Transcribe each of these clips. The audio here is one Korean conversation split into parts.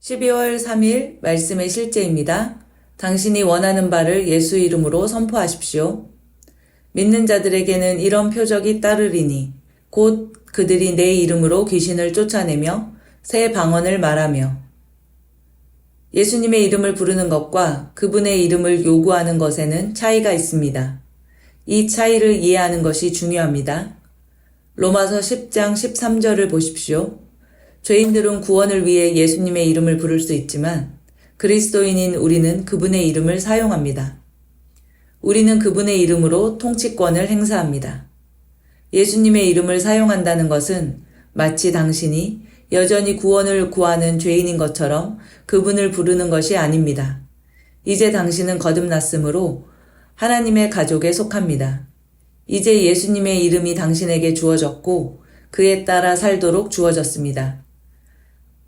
12월 3일 말씀의 실제입니다. 당신이 원하는 바를 예수 이름으로 선포하십시오. 믿는 자들에게는 이런 표적이 따르리니 곧 그들이 내 이름으로 귀신을 쫓아내며 새 방언을 말하며 예수님의 이름을 부르는 것과 그분의 이름을 요구하는 것에는 차이가 있습니다. 이 차이를 이해하는 것이 중요합니다. 로마서 10장 13절을 보십시오. 죄인들은 구원을 위해 예수님의 이름을 부를 수 있지만 그리스도인인 우리는 그분의 이름을 사용합니다. 우리는 그분의 이름으로 통치권을 행사합니다. 예수님의 이름을 사용한다는 것은 마치 당신이 여전히 구원을 구하는 죄인인 것처럼 그분을 부르는 것이 아닙니다. 이제 당신은 거듭났으므로 하나님의 가족에 속합니다. 이제 예수님의 이름이 당신에게 주어졌고 그에 따라 살도록 주어졌습니다.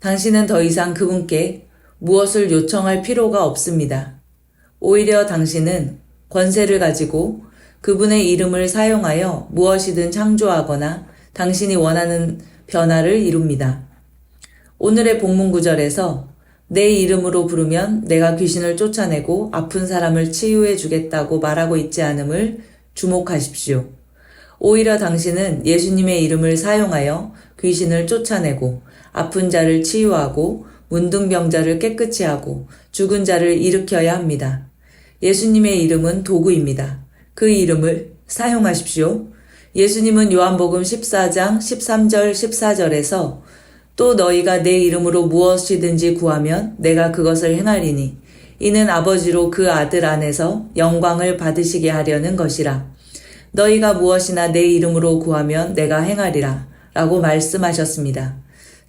당신은 더 이상 그분께 무엇을 요청할 필요가 없습니다. 오히려 당신은 권세를 가지고 그분의 이름을 사용하여 무엇이든 창조하거나 당신이 원하는 변화를 이룹니다. 오늘의 본문 구절에서 내 이름으로 부르면 내가 귀신을 쫓아내고 아픈 사람을 치유해 주겠다고 말하고 있지 않음을 주목하십시오. 오히려 당신은 예수님의 이름을 사용하여 귀신을 쫓아내고 아픈 자를 치유하고 문둥병자를 깨끗이 하고 죽은 자를 일으켜야 합니다. 예수님의 이름은 도구입니다. 그 이름을 사용하십시오. 예수님은 요한복음 14장 13절 14절에서 또 너희가 내 이름으로 무엇이든지 구하면 내가 그것을 행하리니 이는 아버지로 그 아들 안에서 영광을 받으시게 하려는 것이라. 너희가 무엇이나 내 이름으로 구하면 내가 행하리라. 라고 말씀하셨습니다.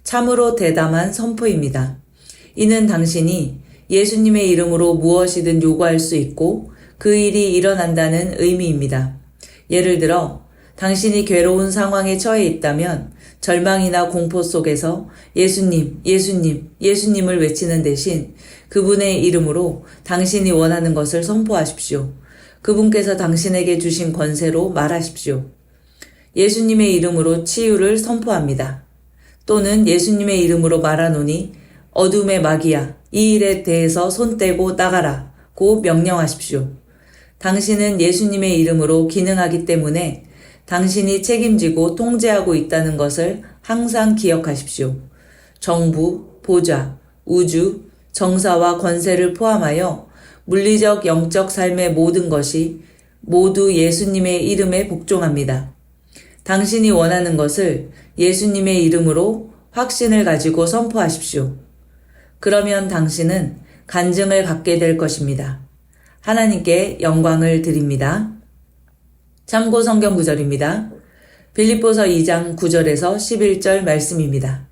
참으로 대담한 선포입니다. 이는 당신이 예수님의 이름으로 무엇이든 요구할 수 있고 그 일이 일어난다는 의미입니다. 예를 들어, 당신이 괴로운 상황에 처해 있다면 절망이나 공포 속에서 예수님, 예수님, 예수님을 외치는 대신 그분의 이름으로 당신이 원하는 것을 선포하십시오. 그분께서 당신에게 주신 권세로 말하십시오. 예수님의 이름으로 치유를 선포합니다. 또는 예수님의 이름으로 말하노니 어둠의 마귀야 이 일에 대해서 손 떼고 나가라 고 명령하십시오. 당신은 예수님의 이름으로 기능하기 때문에 당신이 책임지고 통제하고 있다는 것을 항상 기억하십시오. 정부, 보좌, 우주, 정사와 권세를 포함하여 물리적 영적 삶의 모든 것이 모두 예수님의 이름에 복종합니다. 당신이 원하는 것을 예수님의 이름으로 확신을 가지고 선포하십시오. 그러면 당신은 간증을 갖게 될 것입니다. 하나님께 영광을 드립니다. 참고 성경 구절입니다. 빌립보서 2장 9절에서 11절 말씀입니다.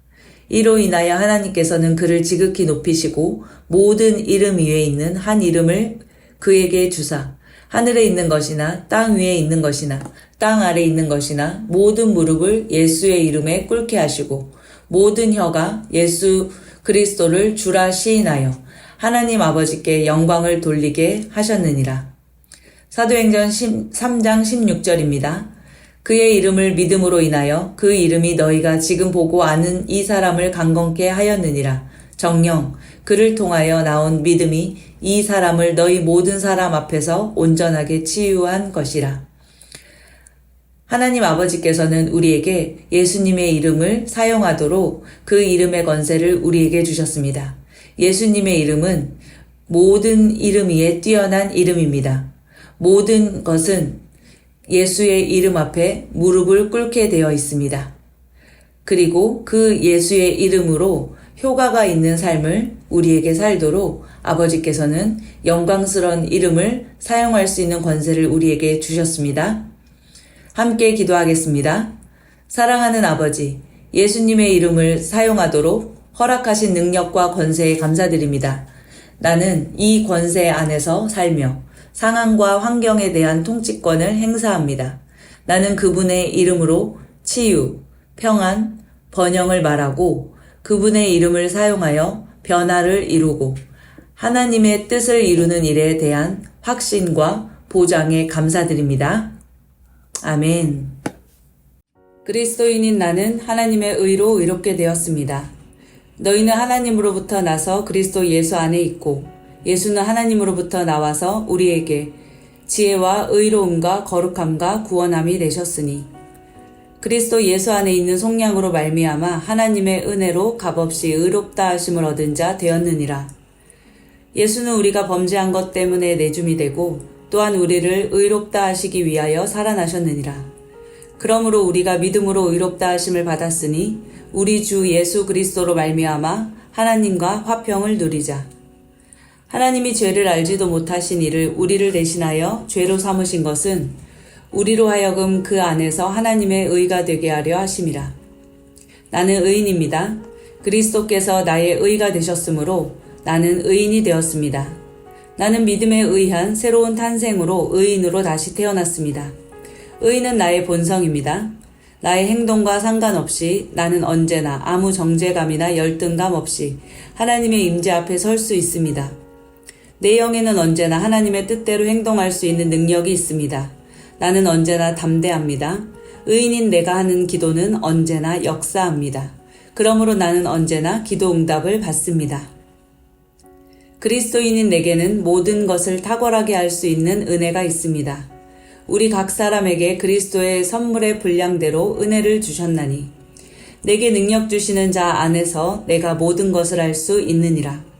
이로 인하여 하나님께서는 그를 지극히 높이시고 모든 이름 위에 있는 한 이름을 그에게 주사 하늘에 있는 것이나 땅 위에 있는 것이나 땅 아래 있는 것이나 모든 무릎을 예수의 이름에 꿇게 하시고 모든 혀가 예수 그리스도를 주라 시인하여 하나님 아버지께 영광을 돌리게 하셨느니라. 사도행전 3장 16절입니다. 그의 이름을 믿음으로 인하여 그 이름이 너희가 지금 보고 아는 이 사람을 강건케 하였느니라. 정령 그를 통하여 나온 믿음이 이 사람을 너희 모든 사람 앞에서 온전하게 치유한 것이라. 하나님 아버지께서는 우리에게 예수님의 이름을 사용하도록 그 이름의 권세를 우리에게 주셨습니다. 예수님의 이름은 모든 이름 위에 뛰어난 이름입니다. 모든 것은 예수의 이름 앞에 무릎을 꿇게 되어 있습니다. 그리고 그 예수의 이름으로 효과가 있는 삶을 우리에게 살도록 아버지께서는 영광스러운 이름을 사용할 수 있는 권세를 우리에게 주셨습니다. 함께 기도하겠습니다. 사랑하는 아버지, 예수님의 이름을 사용하도록 허락하신 능력과 권세에 감사드립니다. 나는 이 권세 안에서 살며 상황과 환경에 대한 통치권을 행사합니다. 나는 그분의 이름으로 치유, 평안, 번영을 말하고 그분의 이름을 사용하여 변화를 이루고 하나님의 뜻을 이루는 일에 대한 확신과 보장에 감사드립니다. 아멘. 그리스도인인 나는 하나님의 의로 의롭게 되었습니다. 너희는 하나님으로부터 나서 그리스도 예수 안에 있고 예수는 하나님으로부터 나와서 우리에게 지혜와 의로움과 거룩함과 구원함이 되셨으니 그리스도 예수 안에 있는 속량으로 말미암아 하나님의 은혜로 값없이 의롭다 하심을 얻은 자 되었느니라. 예수는 우리가 범죄한 것 때문에 내줌이 되고 또한 우리를 의롭다 하시기 위하여 살아나셨느니라. 그러므로 우리가 믿음으로 의롭다 하심을 받았으니 우리 주 예수 그리스도로 말미암아 하나님과 화평을 누리자. 하나님이 죄를 알지도 못하신 이를 우리를 대신하여 죄로 삼으신 것은 우리로 하여금 그 안에서 하나님의 의가 되게 하려 하심이라. 나는 의인입니다. 그리스도께서 나의 의가 되셨으므로 나는 의인이 되었습니다. 나는 믿음에 의한 새로운 탄생으로 의인으로 다시 태어났습니다. 의인은 나의 본성입니다. 나의 행동과 상관없이 나는 언제나 아무 정죄감이나 열등감 없이 하나님의 임재 앞에 설 수 있습니다. 내 영에는 언제나 하나님의 뜻대로 행동할 수 있는 능력이 있습니다. 나는 언제나 담대합니다. 의인인 내가 하는 기도는 언제나 역사합니다. 그러므로 나는 언제나 기도 응답을 받습니다. 그리스도인인 내게는 모든 것을 탁월하게 할 수 있는 은혜가 있습니다. 우리 각 사람에게 그리스도의 선물의 분량대로 은혜를 주셨나니 내게 능력 주시는 자 안에서 내가 모든 것을 할 수 있느니라.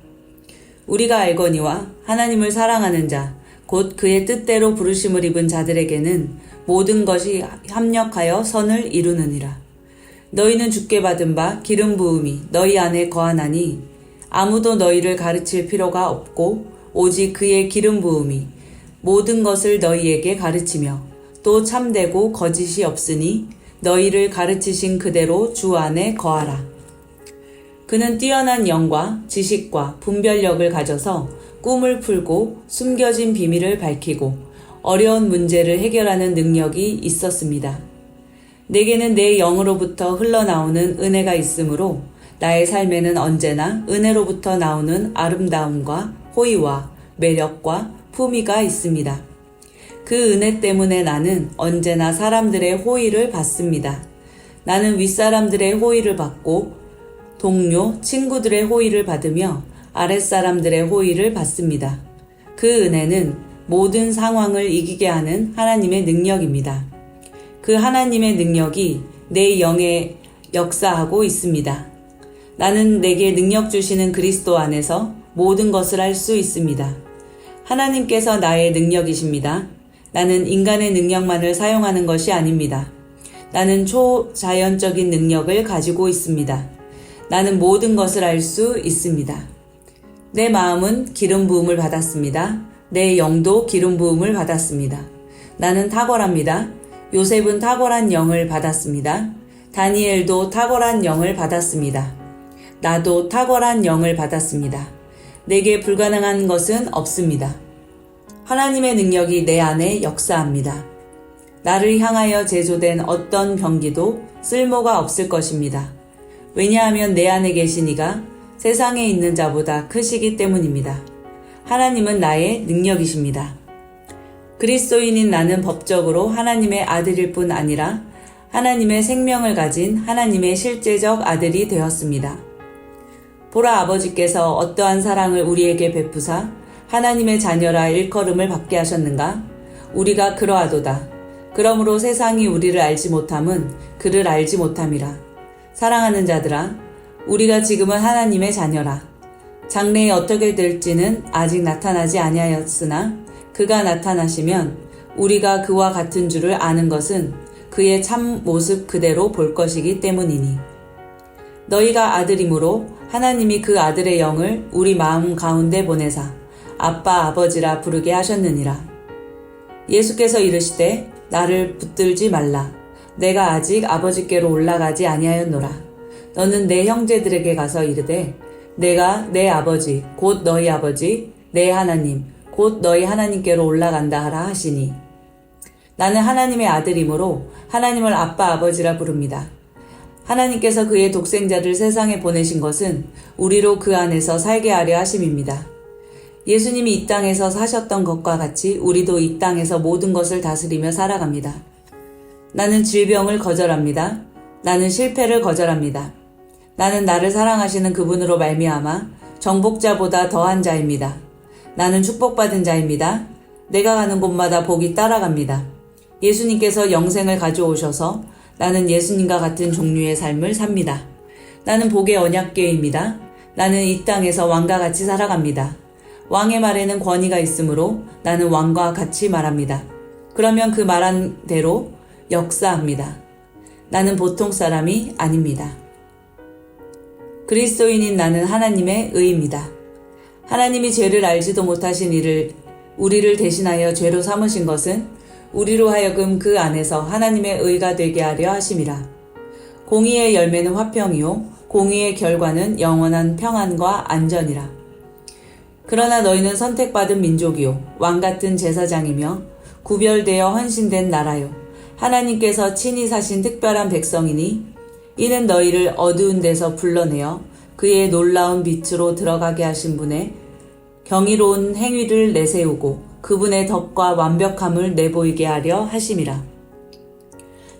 우리가 알거니와 하나님을 사랑하는 자, 곧 그의 뜻대로 부르심을 입은 자들에게는 모든 것이 합력하여 선을 이루느니라. 너희는 죽게 받은 바 기름 부음이 너희 안에 거하나니 아무도 너희를 가르칠 필요가 없고 오직 그의 기름 부음이 모든 것을 너희에게 가르치며 또 참되고 거짓이 없으니 너희를 가르치신 그대로 주 안에 거하라. 그는 뛰어난 영과 지식과 분별력을 가져서 꿈을 풀고 숨겨진 비밀을 밝히고 어려운 문제를 해결하는 능력이 있었습니다. 내게는 내 영으로부터 흘러나오는 은혜가 있으므로 나의 삶에는 언제나 은혜로부터 나오는 아름다움과 호의와 매력과 품위가 있습니다. 그 은혜 때문에 나는 언제나 사람들의 호의를 받습니다. 나는 윗사람들의 호의를 받고 동료, 친구들의 호의를 받으며 아랫사람들의 호의를 받습니다. 그 은혜는 모든 상황을 이기게 하는 하나님의 능력입니다. 그 하나님의 능력이 내 영에 역사하고 있습니다. 나는 내게 능력 주시는 그리스도 안에서 모든 것을 할 수 있습니다. 하나님께서 나의 능력이십니다. 나는 인간의 능력만을 사용하는 것이 아닙니다. 나는 초자연적인 능력을 가지고 있습니다. 나는 모든 것을 알 수 있습니다. 내 마음은 기름 부음을 받았습니다. 내 영도 기름 부음을 받았습니다. 나는 탁월합니다. 요셉은 탁월한 영을 받았습니다. 다니엘도 탁월한 영을 받았습니다. 나도 탁월한 영을 받았습니다. 내게 불가능한 것은 없습니다. 하나님의 능력이 내 안에 역사합니다. 나를 향하여 제조된 어떤 병기도 쓸모가 없을 것입니다. 왜냐하면 내 안에 계신 이가 세상에 있는 자보다 크시기 때문입니다. 하나님은 나의 능력이십니다. 그리스도인인 나는 법적으로 하나님의 아들일 뿐 아니라 하나님의 생명을 가진 하나님의 실제적 아들이 되었습니다. 보라 아버지께서 어떠한 사랑을 우리에게 베푸사 하나님의 자녀라 일컬음을 받게 하셨는가? 우리가 그러하도다. 그러므로 세상이 우리를 알지 못함은 그를 알지 못함이라. 사랑하는 자들아, 우리가 지금은 하나님의 자녀라. 장래에 어떻게 될지는 아직 나타나지 아니하였으나 그가 나타나시면 우리가 그와 같은 줄을 아는 것은 그의 참 모습 그대로 볼 것이기 때문이니. 너희가 아들이므로 하나님이 그 아들의 영을 우리 마음 가운데 보내사 아빠 아버지라 부르게 하셨느니라. 예수께서 이르시되 나를 붙들지 말라. 내가 아직 아버지께로 올라가지 아니하였노라. 너는 내 형제들에게 가서 이르되 내가 내 아버지 곧 너희 아버지 내 하나님 곧 너희 하나님께로 올라간다 하라 하시니 나는 하나님의 아들이므로 하나님을 아빠 아버지라 부릅니다. 하나님께서 그의 독생자를 세상에 보내신 것은 우리로 그 안에서 살게 하려 하심입니다. 예수님이 이 땅에서 사셨던 것과 같이 우리도 이 땅에서 모든 것을 다스리며 살아갑니다. 나는 질병을 거절합니다. 나는 실패를 거절합니다. 나는 나를 사랑하시는 그분으로 말미암아 정복자보다 더한 자입니다. 나는 축복받은 자입니다. 내가 가는 곳마다 복이 따라갑니다. 예수님께서 영생을 가져오셔서 나는 예수님과 같은 종류의 삶을 삽니다. 나는 복의 언약궤입니다. 나는 이 땅에서 왕과 같이 살아갑니다. 왕의 말에는 권위가 있으므로 나는 왕과 같이 말합니다. 그러면 그 말한 대로 역사합니다. 나는 보통 사람이 아닙니다. 그리스도인인 나는 하나님의 의입니다. 하나님이 죄를 알지도 못하신 이를 우리를 대신하여 죄로 삼으신 것은 우리로 하여금 그 안에서 하나님의 의가 되게 하려 하심이라. 공의의 열매는 화평이요 공의의 결과는 영원한 평안과 안전이라. 그러나 너희는 선택받은 민족이요 왕 같은 제사장이며 구별되어 헌신된 나라요 하나님께서 친히 사신 특별한 백성이니 이는 너희를 어두운 데서 불러내어 그의 놀라운 빛으로 들어가게 하신 분의 경이로운 행위를 내세우고 그분의 덕과 완벽함을 내보이게 하려 하심이라.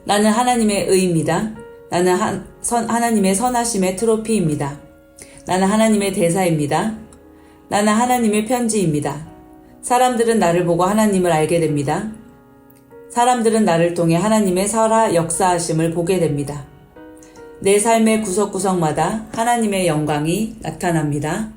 나는 하나님의 의입니다. 나는 한- 선- 하나님의 선하심의 트로피입니다. 나는 하나님의 대사입니다. 나는 하나님의 편지입니다. 사람들은 나를 보고 하나님을 알게 됩니다. 사람들은 나를 통해 하나님의 살아 역사하심을 보게 됩니다. 내 삶의 구석구석마다 하나님의 영광이 나타납니다.